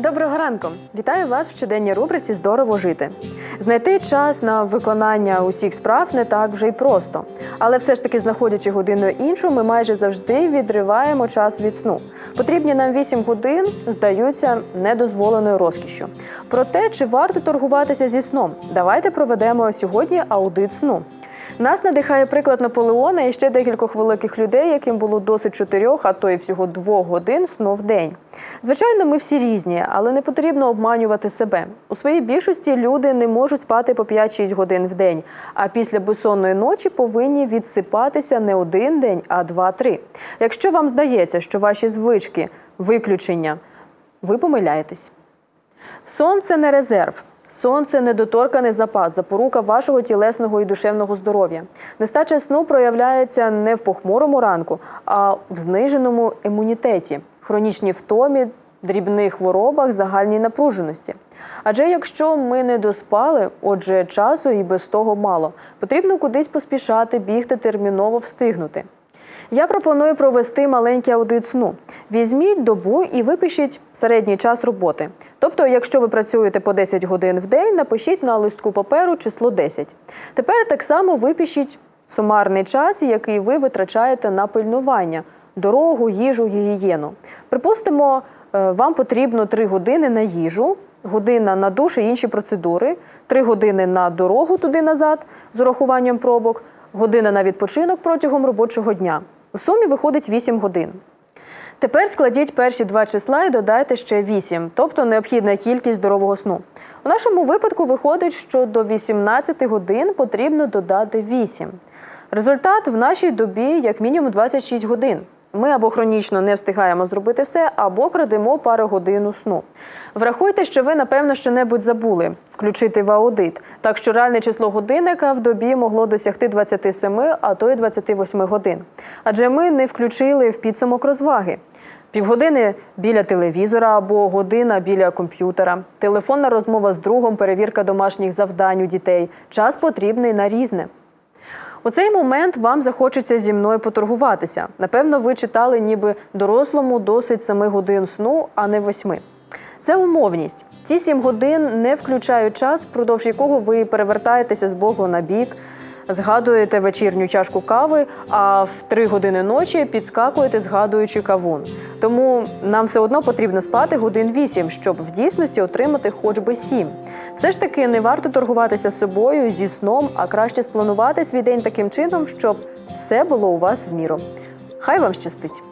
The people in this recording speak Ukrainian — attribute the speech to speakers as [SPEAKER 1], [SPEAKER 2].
[SPEAKER 1] Доброго ранку! Вітаю вас в щоденній рубриці Здорово жити. Знайти час на виконання усіх справ не так вже й просто. Але все ж таки, знаходячи годину іншу, ми майже завжди відриваємо час від сну. Потрібні нам 8 годин здаються недозволеною розкішшю. Про те, чи варто торгуватися зі сном, давайте проведемо сьогодні аудит сну. Нас надихає приклад Наполеона і ще декількох великих людей, яким було досить чотирьох, а то й всього двох годин сну в день. Звичайно, ми всі різні, але не потрібно обманювати себе. У своїй більшості люди не можуть спати по 5-6 годин в день, а після безсонної ночі повинні відсипатися не один день, а два-три. Якщо вам здається, що ваші звички виключення, ви помиляєтесь. Сон це не резерв. Сон це недоторканий запас, запорука вашого тілесного і душевного здоров'я. Нестача сну проявляється не в похмурому ранку, а в зниженому імунітеті, хронічній втомі, дрібних хворобах, загальній напруженості. Адже якщо ми не доспали, отже, часу і без того мало. Потрібно кудись поспішати, бігти, терміново встигнути. Я пропоную провести маленький аудит сну. Візьміть добу і випишіть середній час роботи. Тобто, якщо ви працюєте по 10 годин в день, напишіть на листку паперу число 10. Тепер так само випишіть сумарний час, який ви витрачаєте на пильнування, дорогу, їжу, гігієну. Припустимо, е, вам потрібно 3 години на їжу, година на душ і інші процедури, 3 години на дорогу туди-назад з урахуванням пробок, година на відпочинок протягом робочого дня. У сумі виходить 8 годин. Тепер складіть перші два числа і додайте ще 8, тобто необхідна кількість здорового сну. У нашому випадку виходить, що до 18 годин потрібно додати 8. Результат в нашій добі як мінімум 26 годин. Ми або хронічно не встигаємо зробити все, або крадемо пару годину сну. Врахуйте, що ви, напевно, що-небудь забули включити в аудит. Так що реальне число годинника в добі могло досягти 27, а то й 28 годин. Адже ми не включили в підсумок розваги. Півгодини біля телевізора або година біля комп'ютера, телефонна розмова з другом, перевірка домашніх завдань у дітей. Час потрібний на різне. У цей момент вам захочеться зі мною поторгуватися. Напевно, ви читали, ніби дорослому досить 7 годин сну, а не 8. Це умовність. Ці 7 годин не включають час, впродовж якого ви перевертаєтеся з боку на бік, згадуєте вечірню чашку кави, а в 3 години ночі підскакуєте, згадуючи кавун. Тому нам все одно потрібно спати годин 8, щоб в дійсності отримати хоч би 7. Все ж таки не варто торгуватися з собою зі сном, а краще спланувати свій день таким чином, щоб все було у вас в міру. Хай вам щастить!